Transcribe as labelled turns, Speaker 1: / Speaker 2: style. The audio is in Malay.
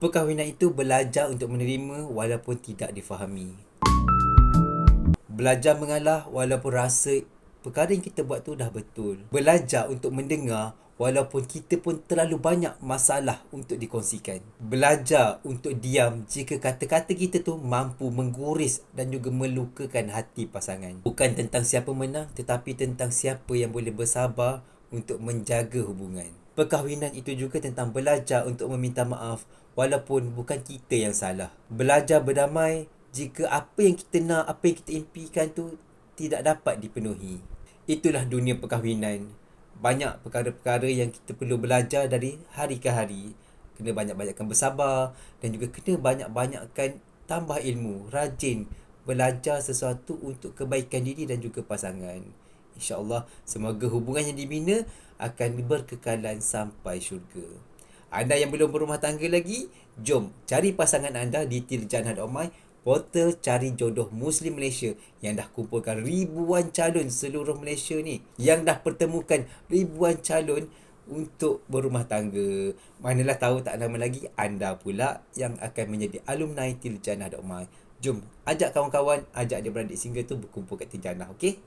Speaker 1: Perkahwinan itu belajar untuk menerima walaupun tidak difahami. Belajar mengalah walaupun rasa perkara yang kita buat tu dah betul. Belajar untuk mendengar walaupun kita pun terlalu banyak masalah untuk dikongsikan. Belajar untuk diam jika kata-kata kita tu mampu mengguris dan juga melukakan hati pasangan. Bukan tentang siapa menang tetapi tentang siapa yang boleh bersabar untuk menjaga hubungan. Perkahwinan itu juga tentang belajar untuk meminta maaf walaupun bukan kita yang salah. Belajar berdamai jika apa yang kita nak, apa yang kita impikan tu tidak dapat dipenuhi. Itulah dunia perkahwinan. Banyak perkara-perkara yang kita perlu belajar dari hari ke hari. Kena banyak-banyakkan bersabar dan juga kena banyak-banyakkan tambah ilmu, rajin belajar sesuatu untuk kebaikan diri dan juga pasangan. InsyaAllah semoga hubungan yang dibina akan berkekalan sampai syurga. Anda yang belum berumah tangga lagi, jom cari pasangan anda di tirjan.my portal cari jodoh Muslim Malaysia yang dah kumpulkan ribuan calon seluruh Malaysia ni yang dah pertemukan ribuan calon untuk berumah tangga. Manalah tahu tak lama lagi anda pula yang akan menjadi alumni Tirjana.my. Jom ajak kawan-kawan, ajak dia beradik single tu berkumpul kat Tirjana, okey?